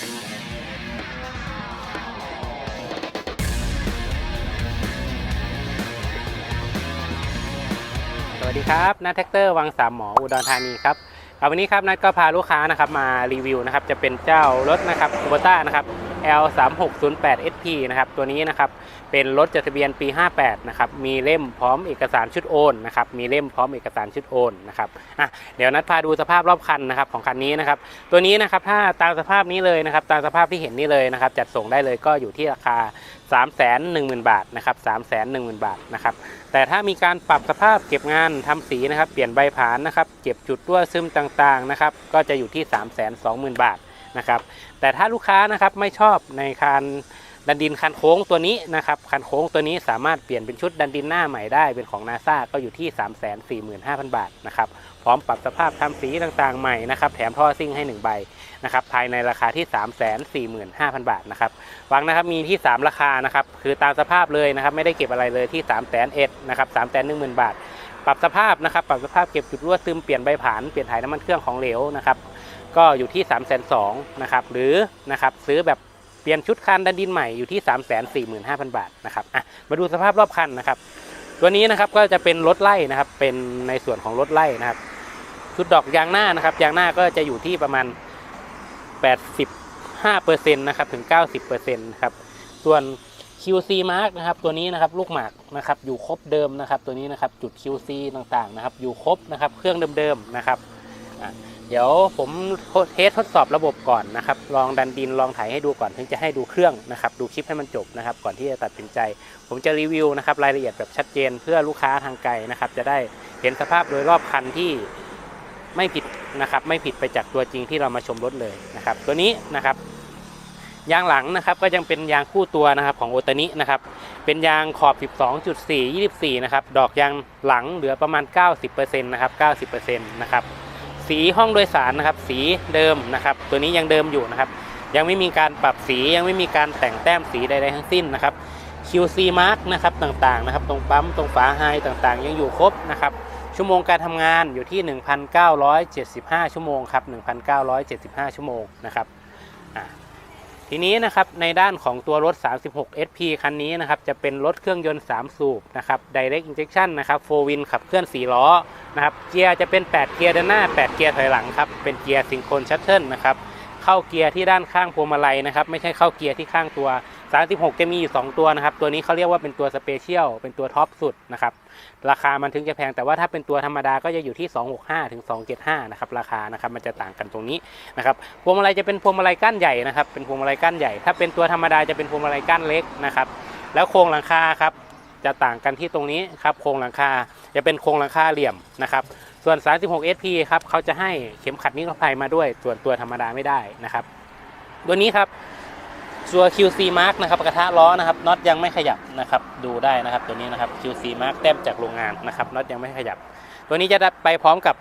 สวัสดีครับนัทแท็กเตอร์วังสามหมออุดรธานีครับครับวันนี้ครับนัทก็พาลูกค้านะครับมารีวิวนะครับจะเป็นเจ้ารถนะครับคูโบต้านะครับ L 3 6 0 8 SP นะครับตัวนี้นะครับ เป็นรถจดทะเบียนปี 58 นะครับ มีเล่มพร้อมเอกสารชุดโอนนะครับ มีเล่มพร้อมเอกสารชุดโอนนะครับ อะ เดี๋ยวนัทพาดูสภาพรอบคันนะครับของคันนี้นะครับ ตัวนี้นะครับถ้าตามสภาพนี้เลยนะครับ ตามสภาพที่เห็นนี่เลยนะครับ จัดส่งได้เลยก็อยู่ที่ราคา 3 1 0 0 0 0 บาทนะครับ 3 1 0 0 0 0 บาทนะครับ แต่ถ้ามีการปรับสภาพเก็บงานทำสีนะครับ เปลี่ยนใบผานนะครับ เก็บจุดรั่วซึมต่างๆนะครับ ก็จะอยู่ที่ 3 2 0 0 0 0 บาทนะครับ แต่ถ้าลูกค้านะครับไม่ชอบในการ ดันดินคันโค้งตัวนี้นะครับคันโค้งตัวนี้สามารถเปลี่ยนเป็นชุดดันดินหน้าใหม่ได้เป็นของนาซาก็อยู่ที่ 3 4 5 0 0 0 บาทนะครับพร้อมปรับสภาพทำสีต่างๆใหม่นะครับแถมท่อซิ่งให้ 1 ใบนะครับภายในราคาที่ 3 4 5 0 0 0 บาทนะครับฟังนะครับมีที่ 3 ราคานะครับคือตามสภาพเลยนะครับไม่ได้เก็บอะไรเลยที่3 0 0 0 0 0นะครับ3 1 0 0 0 0 บาท ปรับสภาพนะครับปรับสภาพเก็บจุดรั่วซึมเปลี่ยนใบผานเปลี่ยนถ่ายน้ำมันเครื่องของเหลวนะครับก็อยู่ที่ 3 2 0 0 0นะครับหรือนะครับซื้อแบบ เปลี่ยนชุดคันดันดินใหม่อยู่ที่ 3 4 5 0 0 0 บาทนะครับอะมาดูสภาพรอบคันนะครับ ตัวนี้นะครับก็จะเป็นรถไล่นะครับ เป็นในส่วนของรถไล่นะครับ ชุดดอกยางหน้านะครับ ยางหน้าก็จะอยู่ที่ประมาณ 85%นะครับถึง 90%นะครับ ส่วน QC Mark นะครับ ตัวนี้นะครับลูกหมากนะครับ อยู่ครบเดิมนะครับ ตัวนี้นะครับจุด QC ต่างๆนะครับ อยู่ครบนะครับ เครื่องเดิมๆนะครับอะ เดี๋ยวผมเทสทดสอบระบบก่อนนะครับ ลองดันดินลองถ่ายให้ดูก่อนถึงจะให้ดูเครื่องนะครับ ดูคลิปให้มันจบนะครับ ก่อนที่จะตัดสินใจ ผมจะรีวิวนะครับรายละเอียดแบบชัดเจนเพื่อลูกค้าทางไกลนะครับ จะได้เห็นสภาพโดยรอบคันที่ไม่ผิดนะครับไม่ผิดไปจากตัวจริงที่เรามาชมรถเลยนะครับ ตัวนี้นะครับยางหลังนะครับก็ยังเป็นยางคู่ตัวนะครับของโอตานินะครับเป็นยางขอบ 12.4 24 นะครับดอกยางหลังเหลือประมาณ 90%นะครับ 90%นะครับ สีห้องโดยสารนะครับ สีเดิมนะครับ ตัวนี้ยังเดิมอยู่นะครับ ยังไม่มีการปรับสียังไม่มีการแต่งแต้มสีใดๆทั้งสิ้นนะครับ QC mark นะครับต่างๆนะครับ ตรงปั๊มตรงฝาไฮต่างๆ ยังอยู่ครบนะครับชั่วโมงการทำงานอยู่ที่ 1,975 ชั่วโมงครับ 1,975 ชั่วโมงนะครับ ทีนี้นะครับในด้านของตัวรถ 36 SP คันนี้นะครับจะเป็นรถเครื่องยนต์ 3 สูบนะครับ Direct Injection นะครับ 4 Win ขับเคลื่อน 4 ล้อนะครับเกียร์จะเป็น 8 เกียร์ด้านหน้า 8 เกียร์ถอยหลังครับเป็นเกียร์ซิงโครนชัตเทิลนะครับเข้าเกียร์ที่ด้านข้างพวงมาลัยนะครับไม่ใช่เข้าเกียร์ที่ข้างตัว 36 จะมีอยู่ 2 ตัวนะครับ ตัวนี้เขาเรียกว่าเป็นตัวสเปเชียล เป็นตัวท็อปสุดนะครับ ราคามันถึงจะแพง แต่ว่าถ้าเป็นตัวธรรมดาก็จะอยู่ที่ 265 ถึง 275 นะครับ ราคา นะครับ มันจะต่างกันตรงนี้นะครับ พวงมาลัยจะเป็นพวงมาลัยก้านใหญ่นะครับ เป็นพวงมาลัยก้านใหญ่ ถ้าเป็นตัวธรรมดาจะเป็นพวงมาลัยก้านเล็กนะครับ แล้วโครงหลังคาครับ จะต่างกันที่ตรงนี้ครับ โครงหลังคา จะเป็นโครงหลังคาเหลี่ยมนะครับ ส่วน 36 SP ครับ เขาจะให้เข็มขัดนิรภัยมาด้วย ส่วนตัวธรรมดาไม่ได้นะครับ ตัวนี้ครับ ตัว QC Mark นะครับกระทะล้อนะครับน็อตยังไม่ขยับนะครับดูได้นะครับตัวนี้นะครับ QC Mark แต้มจากโรงงานนะครับน็อตยังไม่ขยับ ตัวนี้จะไปพร้อมกับ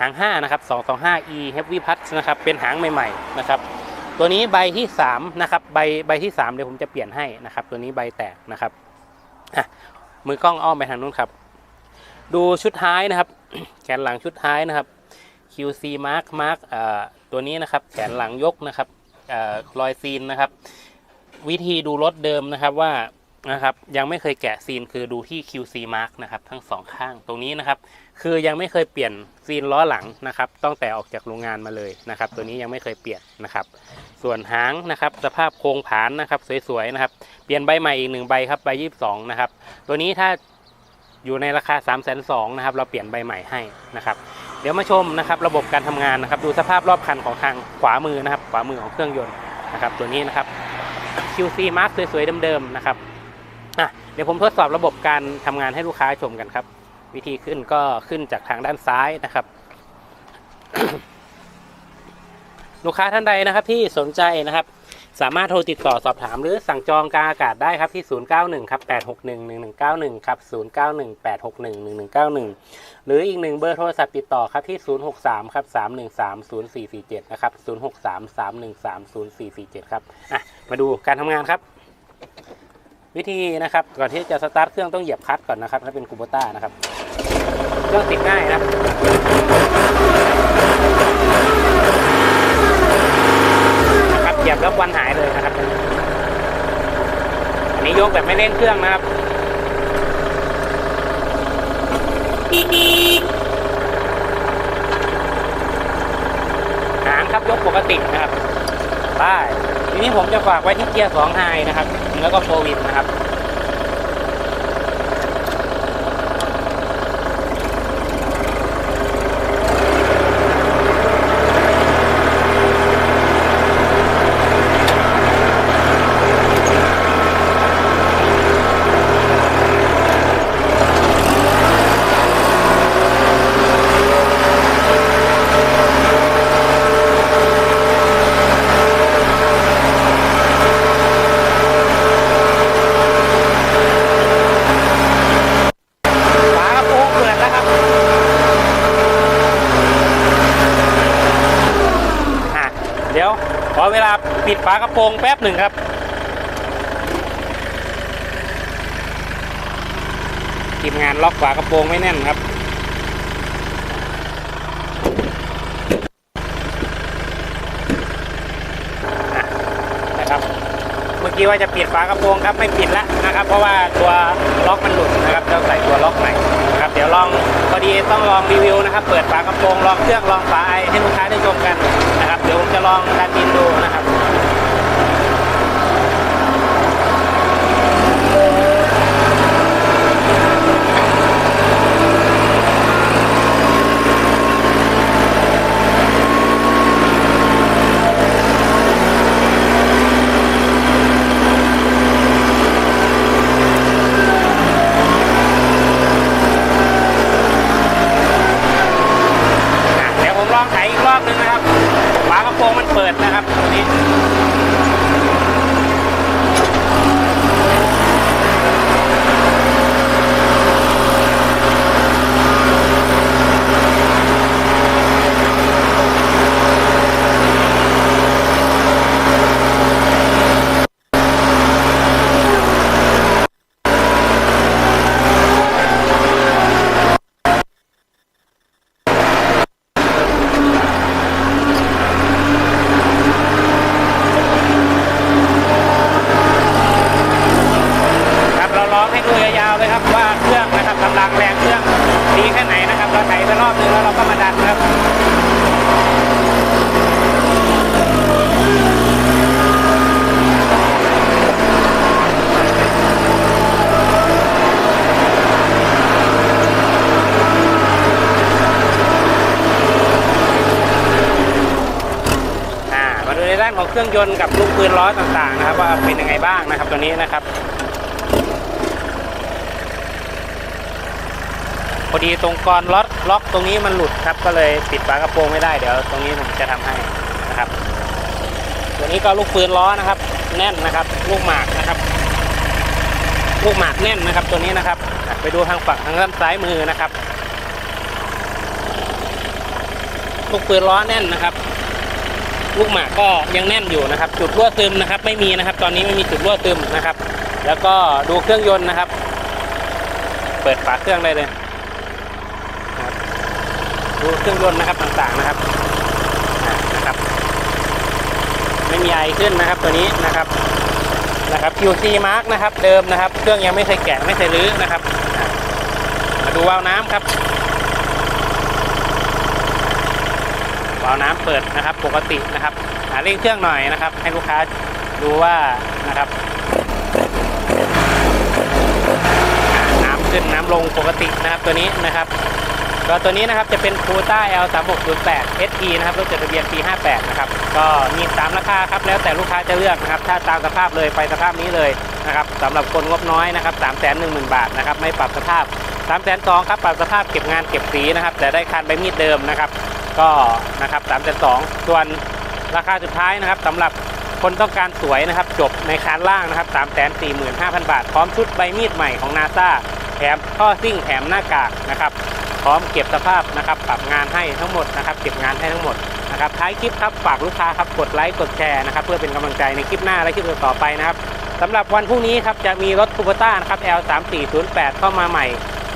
หาง5นะครับ 225e Heavy p a t นะครับเป็นหางใหม่ๆนะครับตัวนี้ใบที่3นะครับใบใบที่3เดี๋ยวผมจะเปลี่ยนให้นะครับตัวนี้ใบแตกนะครับอะมือกล้องอ้อมไปทางนู้นครับ ดูชุดท้ายนะครับ แขนหลังชุดท้ายนะครับ QC Mark Mark ตัวนี้นะครับแขนหลังยกนะครับรอยซีนนะครับ วิธีดูรถเดิมนะครับว่านะครับยังไม่เคยแกะซีนคือดูที่ QC Mark นะครับทั้งสองข้างตรงนี้นะครับ คือยังไม่เคยเปลี่ยนซีนล้อหลังนะครับตั้งแต่ออกจากโรงงานมาเลยนะครับ ตัวนี้ยังไม่เคยเปลี่ยนนะครับ ส่วนหางนะครับ สภาพโครงผานนะครับ สวยๆนะครับ เปลี่ยนใบใหม่อีกหนึ่งใบครับใบยี่สิบสองนะครับ ตัวนี้ถ้าอยู่ในราคา3ามแสนสองนะครับ เราเปลี่ยนใบใหม่ให้นะครับ เดี๋ยวมาชมนะครับ ระบบการทำงานนะครับ ดูสภาพรอบคันของทางขวามือนะครับ ขวามือของเครื่องยนต์นะครับ ตัวนี้นะครับ QC Mark สวยๆ เดิมๆ นะครับอะเดี๋ยวผมทดสอบระบบการทำงานให้ลูกค้าชมกันครับ วิธีขึ้นก็ขึ้นจากทางด้านซ้ายนะครับ ลูกค้าท่านใดนะครับที่สนใจนะครับ สามารถโทรติดต่อสอบถาม หรือสั่งจองกางอากาศได้ครับที่ 091ครับ861 1191ครับ091 861 1191 หรืออีกหนึ่งเบอร์โทรศัพท์ติดต่อครับที่ 063ครับ313 0447นะครับ063 313 0447 ครับอะ มาดูการทำงานครับ วิธีนะครับก่อนที่จะสตาร์ทเครื่องต้องเหยียบคลัตช์ก่อนนะครับถ้าเป็นคูโบต้านะครับ เครื่องติดง่ายนะนะครับเหยียบยกวันหายเลยนะครับ อันนี้ยกแบบไม่เล่นเครื่องนะครับหางครับยกปกตินะครับ ได้ทีนี้ผมจะฝากไว้ที่เกียร์2ไฮนะครับ แล้วก็โฟวินนะครับ ฝากระโปรงเปิดแล้วครับอะเดี๋ยว ขอเวลา ปิดฝากระโปรงแป๊บหนึ่งครับ ทีมงานล็อกฝากระโปรงไม่แน่นครับนะครับ เมื่อกี้ว่าจะปิดฝากระโปรงครับไม่ปิดแล้วนะครับ เพราะว่าตัวล็อกมันหลุดนะครับจะใส่ตัวล็อกใหม่นะครับ เดี๋ยวลองพอดีต้องลองรีวิวนะครับ เปิดฝากระโปรงลองเครื่องลองฝาไอให้ลูกค้าได้ชมกันนะครับ เดี๋ยวผมจะลองดันดินดูนะครับ อะเดี๋ยวผมลองไขอีกรอบหนึงนะครับ ฝากระโปรงมันเปิดนะครับตัวนี้ ครับเราลองให้ดูยาวๆเลยครับว่าเครื่องนะครับกำลังแรงเครื่อง ดีแค่ไหนนะครับ เราไถไปรอบนึงแล้วเราก็มาดันครับอ่ามาดูในด้านของเครื่องยนต์กับลูกปืนล้อต่างๆนะครับ ว่าเป็นยังไงบ้างนะครับตัวนี้นะครับ อดีตรงกรล็อกล็อกตรงนี้มันหลุดครับ ก็เลยปิดฝากระโปรงไม่ได้เดี๋ยวตรงนี้ผมจะทำให้นะครับ ตัวนี้ก็ลูกปืนล้อนะครับ แน่นนะครับ ลูกหมากนะครับ ลูกหมากแน่นนะครับ ตัวนี้นะครับ ไปดูทางฝั่งทางด้านซ้ายมือนะครับ ลูกปืนล้อแน่นนะครับ ลูกหมากก็ยังแน่นอยู่นะครับ จุดรั่วซึมนะครับ ไม่มีนะครับ ตอนนี้ไม่มีจุดรั่วซึมนะครับ แล้วก็ดูเครื่องยนต์นะครับ เปิดฝาเครื่องได้เลย ดูเครื่องยนต์นะครับต่างๆนะครับนะครับไม่มีไอขึ้นนะครับตัวนี้นะครับนะครับ QC Mark นะครับ เดิมนะครับ เครื่องยังไม่เคยแกะไม่เคยรื้อนะครับ มาดูวาล์วน้ำครับวาล์วน้ำเปิดนะครับ ปกตินะครับหาเร่งเครื่องหน่อยนะครับ ให้ลูกค้าดูว่านะครับน้ำขึ้นน้ำลงปกตินะครับตัวนี้นะครับ ก็ตัวนี้นะครับจะเป็น c ูต้า L 3 6 0 8 SE นะครับรถจดทะเบียนปี 58 นะครับ ก็มี 3 ราคาครับ แล้วแต่ลูกค้าจะเลือกนะครับ ถ้าตามสภาพเลยไปสภาพนี้เลยนะครับสำหรับคนงบน้อยนะครับ3 1 0 0 0 0 บาทนะครับ ไม่ปรับสภาพ 3 2 0 0ครับ ปรับสภาพเก็บงานเก็บสีนะครับ แต่ได้คันใบมีดเดิมนะครับ ก็นะครับ3 2 0 0 0ส่วนราคาสุดท้ายนะครับสำหรับคนต้องการสวยนะครับ จบในคานล่างนะครับ3 4 5 0 0 0 บาท พร้อมชุดใบมีดใหม่ของนาซาแถมท่อซิ่งแถมหน้ากากนะครับ พร้อมเก็บสภาพนะครับปรับงานให้ทั้งหมดนะครับเก็บงานให้ทั้งหมดนะครับท้ายคลิปครับฝากลูกค้าครับกดไลค์กดแชร์นะครับเพื่อเป็นกำลังใจในคลิปหน้าและคลิปต่อไปนะครับสำหรับวันพรุ่งนี้ครับจะมีรถคูปต้านะครับ L 3 4 0 8 เข้ามาใหม่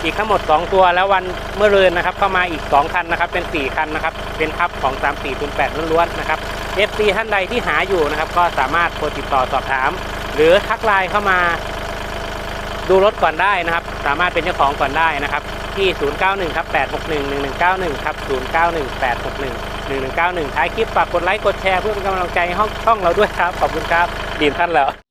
อีกทั้งหมด 2 ตัวแล้ววันเมื่อเรืนนะครับเข้ามาอีก 2 คันนะครับเป็น 4 คันนะครับเป็นทับของ 3 4 0 8ล้วนๆนะครับ FC ท่านใดที่หาอยู่นะครับก็สามารถโทรติดต่อสอบถาม หรือทักไลน์เข้ามาดูรถก่อนได้นะครับ สามารถเป็นเจ้าของก่อนได้นะครับ ที่ 091ครับ861 1191ครับ091 861 1191 ท้ายคลิปฝากกดไลค์กดแชร์เพื่อเป็นกำลังใจให้ห้องช่องเราด้วยครับ ขอบคุณครับดีมท่านแล้ว